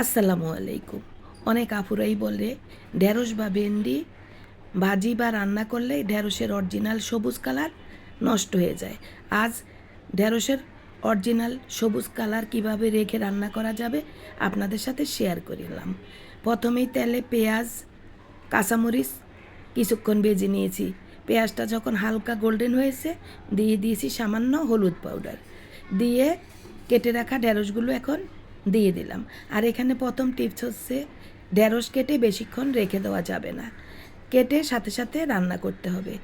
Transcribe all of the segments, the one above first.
আসসালামু আলাইকুম। অনেক আপুরাই বলে, ঢেঁড়স বা ভেন্ডি ভাজি বা রান্না করলে ঢেঁড়সের অরিজিনাল সবুজ কালার নষ্ট হয়ে যায়। আজ ঢেঁড়সের অরিজিনাল সবুজ কালার কীভাবে রেখে রান্না করা যাবে আপনাদের সাথে শেয়ার করিলাম প্রথমেই তেলে পেঁয়াজ, কাঁচামরিচ কিছুক্ষণ ভেজে নিয়েছি। পেঁয়াজটা যখন হালকা গোল্ডেন হয়েছে, দিয়ে দিয়েছি সামান্য হলুদ পাউডার দিয়ে কেটে রাখা ঢেঁড়সগুলো এখন দিয়ে দিলাম। আর এখানে প্রথম টিপস হচ্ছে, ঢেঁড়স কেটে বেশিক্ষণ রেখে দেওয়া যাবে না। কেটে সাথে সাথে রান্না করতে হবে।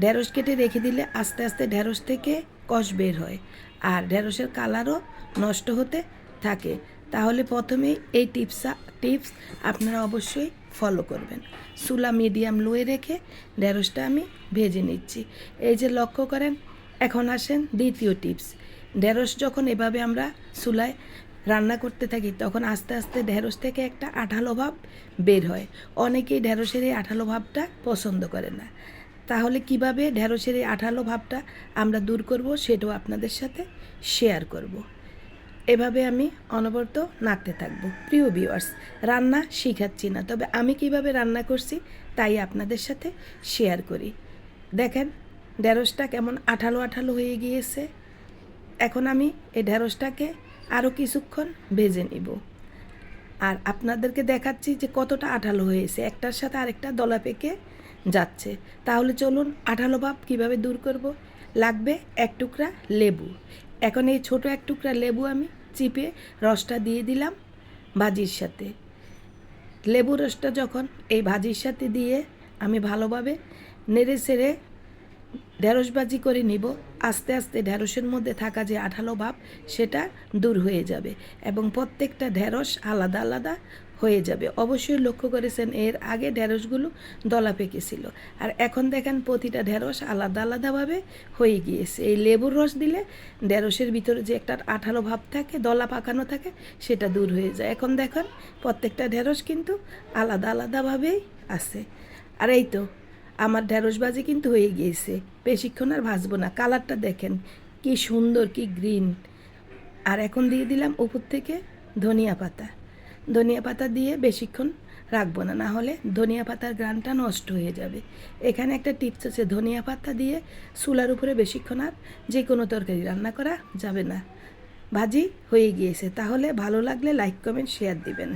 ঢেঁড়স কেটে রেখে দিলে আস্তে আস্তে ঢেঁড়স থেকে কষ বের হয় আর ঢেঁড়সের কালারও নষ্ট হতে থাকে। তাহলে প্রথমেই এই টিপসা, টিপস আপনারা অবশ্যই ফলো করবেন। চুলা মিডিয়াম লোয়ে রেখে ঢেঁড়সটা আমি ভেজে নিচ্ছি। এই যে লক্ষ্য করেন, এখন আসেন দ্বিতীয় টিপস। ঢেঁড়স যখন এভাবে আমরা চুলায় রান্না করতে থাকি, তখন আস্তে আস্তে ঢেঁড়স থেকে একটা আঠালো ভাব বের হয়। অনেকেই ঢেঁড়সের এই আঠালো ভাবটা পছন্দ করে না। তাহলে কীভাবে ঢেঁড়সের এই আঠালো ভাবটা আমরা দূর করব সেটাও আপনাদের সাথে শেয়ার করব। এভাবে আমি অনবরত নাড়তে থাকব। প্রিয় ভিউয়ার্স রান্না শিখাচ্ছি না, তবে আমি কীভাবে রান্না করছি তাই আপনাদের সাথে শেয়ার করি। দেখেন, ঢেঁড়সটা কেমন আঠালো আঠালো হয়ে গিয়েছে। এখন আমি এই ঢেঁড়সটাকে আরও কিছুক্ষণ ভেজে নিব। আর আপনাদেরকে দেখাচ্ছি যে কতটা আঠালো হয়েছে। একটার সাথে আরেকটা দলা পেকে যাচ্ছে। তাহলে চলুন আঠালো ভাব কীভাবে দূর করব? লাগবে এক টুকরা লেবু। এখন এই ছোট এক টুকরা লেবু আমি চিপে রসটা দিয়ে দিলাম ভাজির সাথে। লেবু রসটা যখন এই ভাজির সাথে দিয়ে আমি ভালোভাবে নেড়ে সেড়ে ঢেঁড়স ভাজি করে নিব। আস্তে আস্তে ঢেঁড়সের মধ্যে থাকা যে আঠালো ভাব, সেটা দূর হয়ে যাবে এবং প্রত্যেকটা ঢেঁড়স আলাদা আলাদা হয়ে যাবে। অবশ্যই লক্ষ্য করেছেন, এর আগে ঢেঁড়সগুলো দলা পেকেছিল। আর এখন দেখেন, প্রতিটা ঢেঁড়স আলাদা আলাদাভাবে হয়ে গিয়েছে। এই লেবুর রস দিলে ঢেঁড়সের ভিতরে যে একটা আঠালো ভাব থাকে, দলা পাকানো থাকে, সেটা দূর হয়ে যায়। এখন দেখেন, প্রত্যেকটা ঢেঁড়স কিন্তু আলাদা আলাদাভাবেই আছে। আর এই তো আমার ঢেঁড়স ভাজি কিন্তু হয়ে গিয়েছে। বেশিক্ষণ আর ভাজবো না। কালারটা দেখেন, কি সুন্দর, কি গ্রিন। আর এখন দিয়ে দিলাম উপর থেকে ধনিয়া পাতা। ধনিয়া পাতা দিয়ে বেশিক্ষণ রাখব না না হলে ধনিয়া পাতার গ্রানটা নষ্ট হয়ে যাবে। এখানে একটা টিপস আছে, ধনিয়া পাতা দিয়ে চুলার উপরে বেশিক্ষণ আর যে কোনো তরকারি রান্না করা যাবে না। ভাজি হয়ে গিয়েছে, তাহলে ভালো লাগলে লাইক, কমেন্ট, শেয়ার দিবেন।